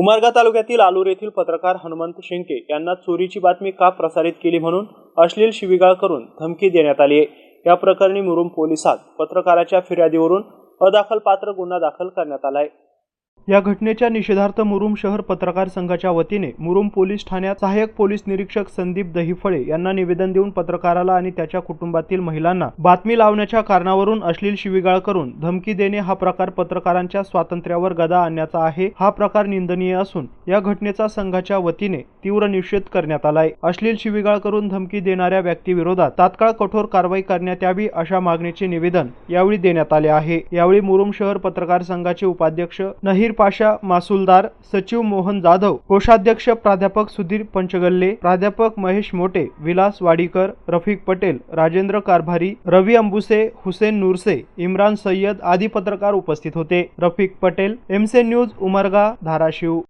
उमरगा तालुक्यातील आलूर येथील पत्रकार हनुमंत शेंके यांना चोरीची बातमी का प्रसारित केली म्हणून अश्लील शिवीगाळ करून धमकी देण्यात आली आहे. या प्रकरणी मुरुम पोलिसात पत्रकाराच्या फिर्यादीवरून अदाखलपात्र गुन्हा दाखल करण्यात आला आहे. या घटनेच्या निषेधार्थ मुरुम शहर पत्रकार संघाच्या वतीने मुरुम पोलीस ठाण्यात सहाय्यक पोलीस निरीक्षक संदीप दहिफळे यांना निवेदन देऊन पत्रकाराला आणि त्याच्या कुटुंबातील महिलांना बातमी लावण्याच्या कारणावरून अश्लील शिवीगाळ करून धमकी देणे हा प्रकार पत्रकारांच्या स्वातंत्र्यावर गदा आणण्याचा आहे. हा प्रकार निंदनीय असून या घटनेचा संघाच्या वतीने तीव्र निषेध करण्यात आलाय. अश्लील शिवीगाळ करून धमकी देणाऱ्या व्यक्तीविरोधात तात्काळ कठोर कारवाई करण्यात यावी अशा मागणीचे निवेदन यावेळी देण्यात आले आहे. यावेळी मुरुम शहर पत्रकार संघाचे उपाध्यक्ष नहीर पाशा मासुलदार सचिव मोहन जाधव कोषाध्यक्ष प्राध्यापक सुधीर पंचगल्ले प्राध्यापक महेश मोटे विलास वाडीकर रफिक पटेल राजेंद्र कारभारी रवी अंबुसे हुसेन नूरसे इम्रान सय्यद आदी पत्रकार उपस्थित होते. रफिक पटेल एमसे न्यूज उमरगा धाराशिव.